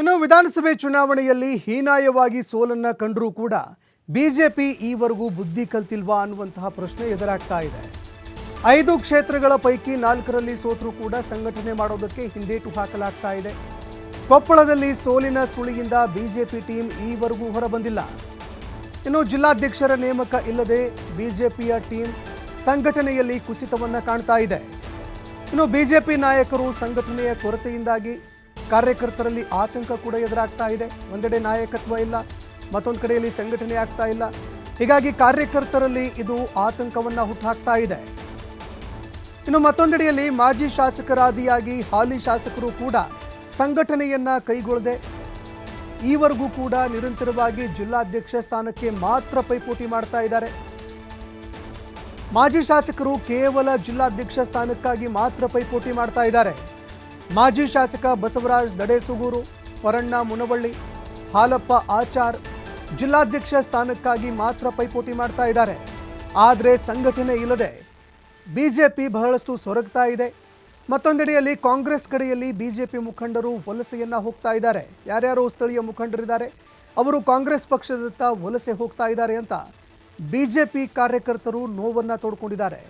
ಇನ್ನು ವಿಧಾನಸಭೆ ಚುನಾವಣೆಯಲ್ಲಿ ಹೀನಾಯವಾಗಿ ಸೋಲನ್ನ ಕಂಡರೂ ಕೂಡ ಬಿಜೆಪಿ ಈವರೆಗೂ ಬುದ್ಧಿ ಕಲ್ತಿಲ್ವಾ ಅನ್ನುವಂತಹ ಪ್ರಶ್ನೆ ಎದುರಾಗ್ತಾ ಇದೆ. ಐದು ಕ್ಷೇತ್ರಗಳ ಪೈಕಿ ನಾಲ್ಕರಲ್ಲಿ ಸೋತರೂ ಕೂಡ ಸಂಘಟನೆ ಮಾಡೋದಕ್ಕೆ ಹಿಂದೇಟು ಹಾಕಲಾಗ್ತಾ ಇದೆ. ಕೊಪ್ಪಳದಲ್ಲಿ ಸೋಲಿನ ಸುಳಿಯಿಂದ ಬಿಜೆಪಿ ಟೀಮ್ ಈವರೆಗೂ ಹೊರಬಂದಿಲ್ಲ. ಇನ್ನು ಜಿಲ್ಲಾಧ್ಯಕ್ಷರ ನೇಮಕ ಇಲ್ಲದೆ ಬಿಜೆಪಿಯ ಟೀಮ್ ಸಂಘಟನೆಯಲ್ಲಿ ಕುಸಿತವನ್ನ ಕಾಣ್ತಾ ಇದೆ. ಇನ್ನು ಬಿಜೆಪಿ ನಾಯಕರು ಸಂಘಟನೆಯ ಕೊರತೆಯಿಂದಾಗಿ ಕಾರ್ಯಕರ್ತರಲ್ಲಿ ಆತಂಕ ಕೂಡ ಎದುರಾಗ್ತಾ ಇದೆ. ಒಂದೆಡೆ ನಾಯಕತ್ವ ಇಲ್ಲ, ಮತ್ತೊಂದು ಕಡೆಯಲ್ಲಿ ಸಂಘಟನೆ ಆಗ್ತಾ ಇಲ್ಲ. ಹೀಗಾಗಿ ಕಾರ್ಯಕರ್ತರಲ್ಲಿ ಇದು ಆತಂಕವನ್ನ ಹುಟ್ಟಾಕ್ತಾ ಇದೆ. ಇನ್ನು ಮತ್ತೊಂದೆಡೆಯಲ್ಲಿ ಮಾಜಿ ಶಾಸಕರಾದಿಯಾಗಿ ಹಾಲಿ ಶಾಸಕರು ಕೂಡ ಸಂಘಟನೆಯನ್ನ ಕೈಗೊಳ್ಳದೆ ಈವರೆಗೂ ಕೂಡ ನಿರಂತರವಾಗಿ ಜಿಲ್ಲಾಧ್ಯಕ್ಷ ಸ್ಥಾನಕ್ಕೆ ಮಾತ್ರ ಪೈಪೋಟಿ ಮಾಡ್ತಾ ಇದ್ದಾರೆ. ಮಾಜಿ ಶಾಸಕರು ಕೇವಲ ಜಿಲ್ಲಾಧ್ಯಕ್ಷ ಸ್ಥಾನಕ್ಕಾಗಿ ಮಾತ್ರ ಪೈಪೋಟಿ ಮಾಡ್ತಾ ಇದ್ದಾರೆ. ಮಾಜಿ ಶಾಸಕ ಬಸವರಾಜ್ ದಡೇಸುಗೂರು ಪರಣ್ಣ ಮುನವಳ್ಳಿ, ಹಾಲಪ್ಪ ಆಚಾರ್ ಜಿಲ್ಲಾಧ್ಯಕ್ಷ ಸ್ಥಾನಕ್ಕಾಗಿ ಮಾತ್ರ ಪೈಪೋಟಿ ಮಾಡ್ತಾ ಇದ್ದಾರೆ. ಆದರೆ ಸಂಘಟನೆ ಇಲ್ಲದೆ ಬಿಜೆಪಿ ಬಹಳಷ್ಟು ಸೊರಗ್ತಾ ಇದೆ. ಮತ್ತೊಂದೆಡೆಯಲ್ಲಿ ಕಾಂಗ್ರೆಸ್ ಕಡೆಯಲ್ಲಿ ಬಿಜೆಪಿ ಮುಖಂಡರು ವಲಸೆಯನ್ನು ಹೋಗ್ತಾ ಇದ್ದಾರೆ. ಯಾರ್ಯಾರು ಸ್ಥಳೀಯ ಮುಖಂಡರಿದ್ದಾರೆ. ಅವರು ಕಾಂಗ್ರೆಸ್ ಪಕ್ಷದತ್ತ ವಲಸೆ ಹೋಗ್ತಾ ಇದ್ದಾರೆ ಅಂತ ಬಿಜೆಪಿ ಕಾರ್ಯಕರ್ತರು ನೋವನ್ನು ತೋಡ್ಕೊಂಡಿದ್ದಾರೆ.